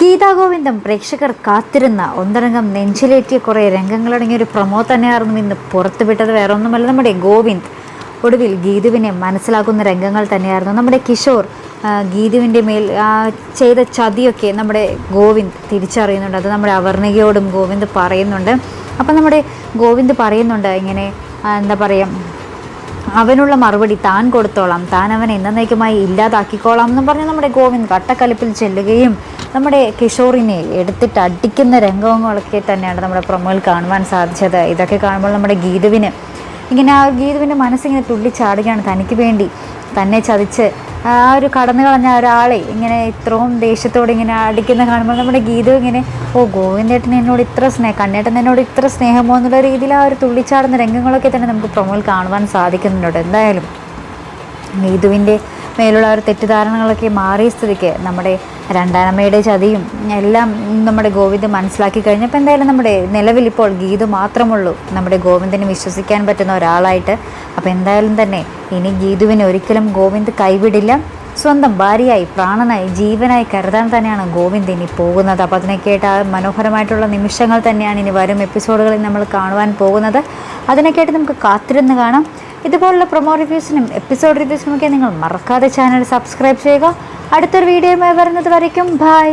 ഗീതാഗോവിന്ദം പ്രേക്ഷകർ കാത്തിരുന്ന ഒന്നടങ്കം നെഞ്ചിലേറ്റിയ കുറേ രംഗങ്ങളടങ്ങിയ ഒരു പ്രൊമോ തന്നെയായിരുന്നു ഇന്ന് പുറത്തുവിട്ടത്. വേറെ ഒന്നുമല്ല നമ്മുടെ ഗോവിന്ദ്. ഒടുവിൽ ഗീതുവിനെ മനസ്സിലാക്കുന്ന രംഗങ്ങൾ തന്നെയായിരുന്നു. നമ്മുടെ കിഷോർ ഗീതുവിന്റെ മേൽ ചെയ്ത ചതിയൊക്കെ നമ്മുടെ ഗോവിന്ദ് തിരിച്ചറിയുന്നുണ്ട്. അത് നമ്മുടെ അവർണികയോടും ഗോവിന്ദ് പറയുന്നുണ്ട്. അപ്പം നമ്മുടെ ഗോവിന്ദ് പറയുന്നുണ്ട് ഇങ്ങനെ എന്താ പറയുക അവനുള്ള മറുപടി താൻ കൊടുത്തോളാം. താൻ അവനെ എന്നേക്കുമായി ഇല്ലാതാക്കിക്കോളാം എന്ന് പറഞ്ഞ് നമ്മുടെ ഗോവിന്ദ് കട്ടക്കലിപ്പിൽ ചെല്ലുകയും നമ്മുടെ കിഷോറിനെ എടുത്തിട്ട് അടിക്കുന്ന രംഗങ്ങളൊക്കെ തന്നെയാണ് നമ്മുടെ പ്രൊമോയിൽ കാണുവാൻ സാധിച്ചത്. ഇതൊക്കെ കാണുമ്പോൾ നമ്മുടെ ഗീതുവിന് ഇങ്ങനെ ആ ഗീതുവിന്റെ മനസ്സിങ്ങനെ തുള്ളിച്ചാടുകയാണ് തനിക്ക് വേണ്ടി. തന്നെ ചതിച്ച് ആ ഒരു കടന്നു കളഞ്ഞ ഒരാളെ ഇങ്ങനെ ഇത്രയും ദേഷ്യത്തോടെ ഇങ്ങനെ അടിക്കുന്ന കാണുമ്പോൾ നമ്മുടെ ഗീത ഇങ്ങനെ ഓ ഗോവിന്ദേട്ടൻ എന്നോട് ഇത്ര സ്നേഹം കണ്ണേട്ടൻ എന്നോട് ഇത്ര സ്നേഹമോ എന്നുള്ള രീതിയിൽ ആ ഒരു തുള്ളിച്ചാടുന്ന രംഗങ്ങളൊക്കെ തന്നെ നമുക്ക് പ്രൊമോയിൽ കാണുവാൻ സാധിക്കുന്നുണ്ട്. എന്തായാലും ഗീതുവിന്റെ മേലുള്ള ഒരു തെറ്റിദ്ധാരണകളൊക്കെ മാറിയ സ്ഥിതിക്ക് നമ്മുടെ രണ്ടാനമ്മയുടെ ചതിയും എല്ലാം നമ്മുടെ ഗോവിന്ദ് മനസ്സിലാക്കി കഴിഞ്ഞപ്പോൾ എന്തായാലും നമ്മുടെ നിലവിൽ ഇപ്പോൾ ഗീതു മാത്രമുള്ളൂ. നമ്മുടെ ഗോവിന്ദനെ വിശ്വസിക്കാൻ പറ്റുന്ന ഒരാളായിട്ട് അപ്പോൾ എന്തായാലും തന്നെ ഇനി ഗീതുവിനെ ഒരിക്കലും ഗോവിന്ദ് കൈവിടില്ല. സ്വന്തം ഭാര്യയായി പ്രാണനായി ജീവനായി കരുതാൻ തന്നെയാണ് ഗോവിന്ദ് ഇനി പോകുന്നത്. അപ്പോൾ അതിനൊക്കെയായിട്ട് ആ മനോഹരമായിട്ടുള്ള നിമിഷങ്ങൾ തന്നെയാണ് ഇനി വരും എപ്പിസോഡുകളിൽ നമ്മൾ കാണുവാൻ പോകുന്നത്. അതിനൊക്കെയായിട്ട് നമുക്ക് കാത്തിരുന്ന് കാണാം. ഇതുപോലുള്ള പ്രൊമോ റിവ്യൂസിനും എപ്പിസോഡ് റിവ്യൂസിനും ഒക്കെ നിങ്ങൾ മറക്കാതെ ചാനൽ സബ്സ്ക്രൈബ് ചെയ്യുക. അടുത്തൊരു വീഡിയോയുമായി വരുന്നത് വരയ്ക്കും. ബൈ